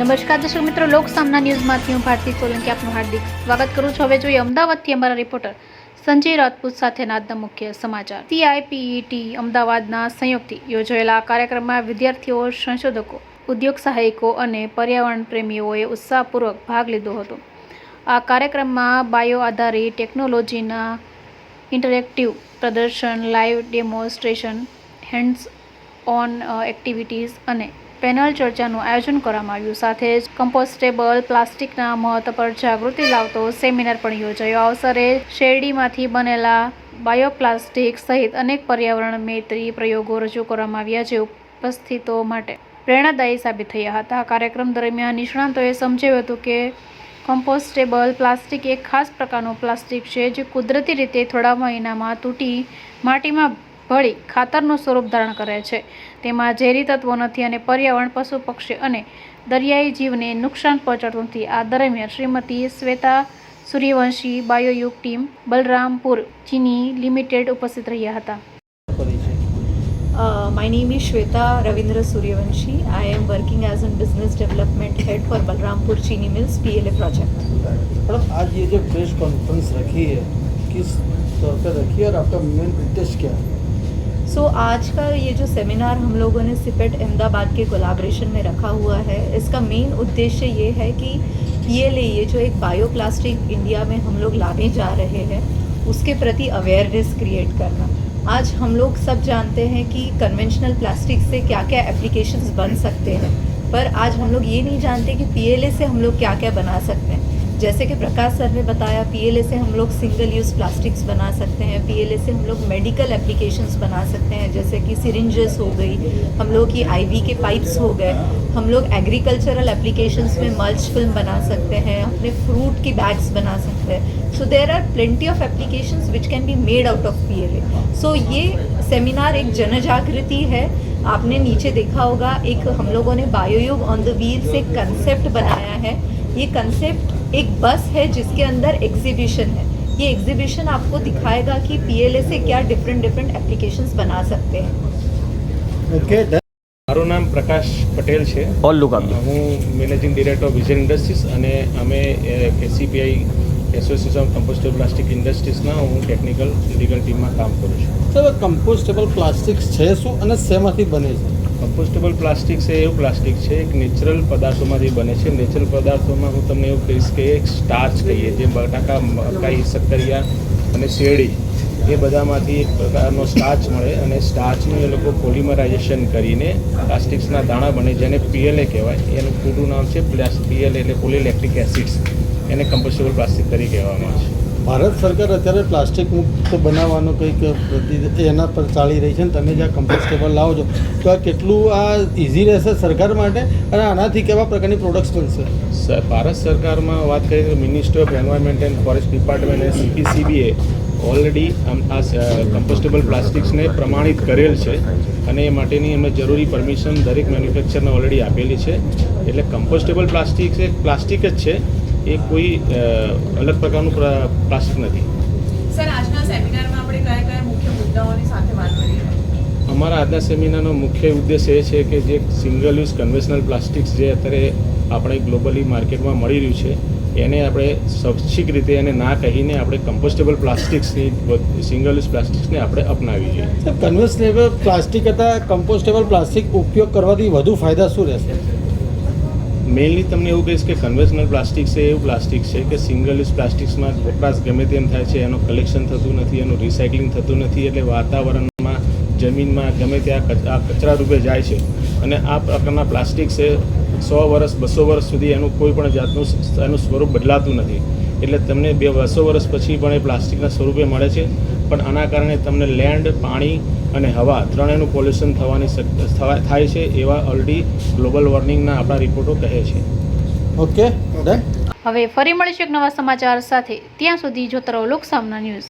નમસ્કાર દર્શક મિત્રો, લોક સામના ન્યૂઝમાંથી હું ભારતી સોલંકી આપનું હાર્દિક સ્વાગત કરું છું. હવે જોઈએ અમદાવાદથી અમારા રિપોર્ટર સંજય રાજપૂત સાથેના આજના મુખ્ય સમાચાર. સીઆઈપીઈટી અમદાવાદના સંયોગથી યોજાયેલા આ કાર્યક્રમમાં વિદ્યાર્થીઓ, સંશોધકો, ઉદ્યોગ સહાયકો અને પર્યાવરણ પ્રેમીઓએ ઉત્સાહપૂર્વક ભાગ લીધો હતો. આ કાર્યક્રમમાં બાયો આધારિત ટેકનોલોજીના ઇન્ટરેક્ટિવ પ્રદર્શન, live demonstration hands on activities અને પેનલ ચર્ચાનું આયોજન કરવામાં આવ્યું. સાથે જ કમ્પોસ્ટેબલ પ્લાસ્ટિકના મહત્વ પર જાગૃતિ લાવતો સેમિનાર પણ યોજાયો. અવસરે શેરડીમાંથી બનેલા બાયોપ્લાસ્ટિક સહિત અનેક પર્યાવરણ મૈત્રી પ્રયોગો રજૂ કરવામાં આવ્યા જે ઉપસ્થિતો માટે પ્રેરણાદાયી સાબિત થયા હતા. કાર્યક્રમ દરમિયાન નિષ્ણાંતોએ સમજાવ્યું હતું કે કમ્પોસ્ટેબલ પ્લાસ્ટિક એક ખાસ પ્રકારનું પ્લાસ્ટિક છે જે કુદરતી રીતે થોડા મહિનામાં તૂટી માટીમાં ભળી ખાતરનું સ્વરૂપ ધારણ કરે છે તેમાં ઝેરી તત્વો નથી અને પર્યાવરણ પશુ પક્ષી અને દરિયાઈ જીવને નુકસાન પહોંચાડતું નથી આ દરમિયાન શ્રીમતી શ્વેતા સૂર્યવંશી બાયોયુગ ટીમ બલરામપુર ચીની લિમિટેડ ઉપસ્થિત રહ્યા હતા Uh, my name is Shweta Ravindra Suryavanshi. I am working as a business development head for Balrampur Chini Mills PLA project. Madam आज ये जो प्रेस कॉन्फ्रेंस रखी है किस तौर पर रखी है और आपका मेन उद्देश्य क्या है सो so, आज का ये जो सेमिनार हम लोगों ने सिपेट अहमदाबाद के कोलाब्रेशन में रखा हुआ है इसका मेन उद्देश्य ये है कि पीएलए ये जो एक बायोप्लास्टिक इंडिया में हम लोग लाने जा रहे हैं उसके प्रति अवेयरनेस क्रिएट करना। आज हम लोग सब जानते हैं कि कन्वेंशनल प्लास्टिक से क्या क्या एप्लीकेशंस बन सकते हैं पर आज हम लोग ये नहीं जानते कि पीएलए से हम लोग क्या क्या बना सकते हैं। जैसे कि प्रकाश सर ने बताया पीएलए से हम लोग सिंगल यूज़ प्लास्टिक्स बना सकते हैं पीएलए से हम लोग मेडिकल एप्लीकेशंस बना सकते हैं, जैसे कि सिरिंजेस हो गई, हम लोग की आईवी के पाइप्स हो गए, हम लोग एग्रीकल्चरल एप्लीकेशंस में मल्च फ़िल्म बना सकते हैं, अपने फ्रूट की बैग्स बना सकते हैं। So there are plenty of applications which can be made out of PLA so ये सेमिनार एक जन जागृति है। आपने नीचे देखा होगा, एक हम लोगों ने बायोयुग ऑन द व्हील से कंसेप्ट बनाया है। ये कंसेप्ट एक बस है जिसके अंदर एग्जीबिशन है ये एग्जीबिशन आपको दिखाएगा कि पीएलए से क्या डिफरेंट डिफरेंट एप्लीकेशंस बना सकते हैं ओके डन મારું નામ પ્રકાશ પટેલ છે ઓલ લુક આપજો હું managing director of vision industries અને અમે ACPI association of compostable plastic ઇન્ડસ્ટ્રીઝના હું ટેકનિકલ લીગલ ટીમમાં કામ કરું છું સર કમ્પોસ્ટેબલ પ્લાસ્ટિક છે શું અને શેમાંથી બને છે કમ્પોસ્ટેબલ પ્લાસ્ટિક છે એવું પ્લાસ્ટિક છે, એક નેચરલ પદાર્થોમાંથી બને છે. નેચરલ પદાર્થોમાં હું તમને એવું કહીશ કે એક સ્ટાર્ચ કહીએ, જે બટાકા, મકાઈ, સક્કરિયા અને શેરડી, એ બધામાંથી એક પ્રકારનો સ્ટાર્ચ મળે અને સ્ટાર્ચનું એ લોકો પોલિમરાઇઝેશન કરીને પ્લાસ્ટિક્સના દાણા બને, જેને પીએલએ કહેવાય. એનું પૂરું નામ છે પીએલએ એટલે પોલીલેક્ટ્રિક એસિડ્સ એને કમ્પોસ્ટેબલ પ્લાસ્ટિક તરીકે કહેવામાં આવે છે. ભારત સરકાર અત્યારે પ્લાસ્ટિક મુક્ત બનાવવાનો કંઈક એના પર ચાલી રહી છે ને તમે જ્યાં કમ્પોસ્ટેબલ લાવો છો, તો આ કેટલું આ ઇઝી રહેશે સરકાર માટે? અને આનાથી કેવા પ્રકારની પ્રોડક્ટ્સ બનશે? સર, ભારત સરકારમાં વાત કરીએ તો minister of environment and forest department અને સીપીસીબીએ ઓલરેડી આ કમ્પોસ્ટેબલ પ્લાસ્ટિક્સને પ્રમાણિત કરેલ છે અને એ માટેની એમને જરૂરી પરમિશન દરેક મેન્યુફેક્ચરને ઓલરેડી આપેલી છે. એટલે કમ્પોસ્ટેબલ પ્લાસ્ટિક્સ એ પ્લાસ્ટિક જ છે. એ કોઈ અલગ પ્રકારનું પ્લાસ્ટિક નથી. સર આજના સેમિનારમાં આપણે કયા કયા મુખ્ય મુદ્દાઓની સાથે વાત કરી અમારા આજના સેમિનારનો મુખ્ય ઉદ્દેશ એ છે કે જે સિંગલ યુઝ કન્વેશનલ પ્લાસ્ટિક્સ જે અત્યારે આપણે ગ્લોબલી માર્કેટમાં મળી રહ્યું છે એને આપણે સ્વૈચ્છિક રીતે એને ના કહીને આપણે કમ્પોસ્ટેબલ પ્લાસ્ટિક્સની સિંગલ યુઝ પ્લાસ્ટિક્સને આપણે અપનાવી જોઈએ કન્વેશનેબલ પ્લાસ્ટિક કરતાં કમ્પોસ્ટેબલ પ્લાસ્ટિક ઉપયોગ કરવાથી વધુ ફાયદા શું રહેશે? મેઇનલી તમને એવું કહીશ કે કન્વેશનલ પ્લાસ્ટિક છે, એવું પ્લાસ્ટિક છે કે સિંગલ યુઝ પ્લાસ્ટિક્સમાં વપરાશ ગમે તેમ થાય છે, એનું કલેક્શન થતું નથી, એનું રિસાયકલિંગ થતું નથી, એટલે વાતાવરણમાં, જમીનમાં ગમે ત્યાં કચરા રૂપે જાય છે. અને આ પ્રકારના પ્લાસ્ટિક છે, સો વર્ષ બસો વર્ષ સુધી એનું કોઈ પણ જાતનું એનું સ્વરૂપ બદલાતું નથી. એટલે તમને બે, બસો વર્ષ પછી પણ એ પ્લાસ્ટિકના સ્વરૂપે મળે છે. પણ આના કારણે તમને લેન્ડ પાણી અને હવા ત્રણેયનું પોલ્યુશન થવાની શક- થવા- થાય છે એવા ઓલરેડી ગ્લોબલ વોર્મિંગના આપણા રિપોર્ટો કહે છે. ઓકે હવે ફરી મળીશું એક નવા સમાચાર સાથે. ત્યાં સુધી જોતા રહો લોકસામના ન્યૂઝ.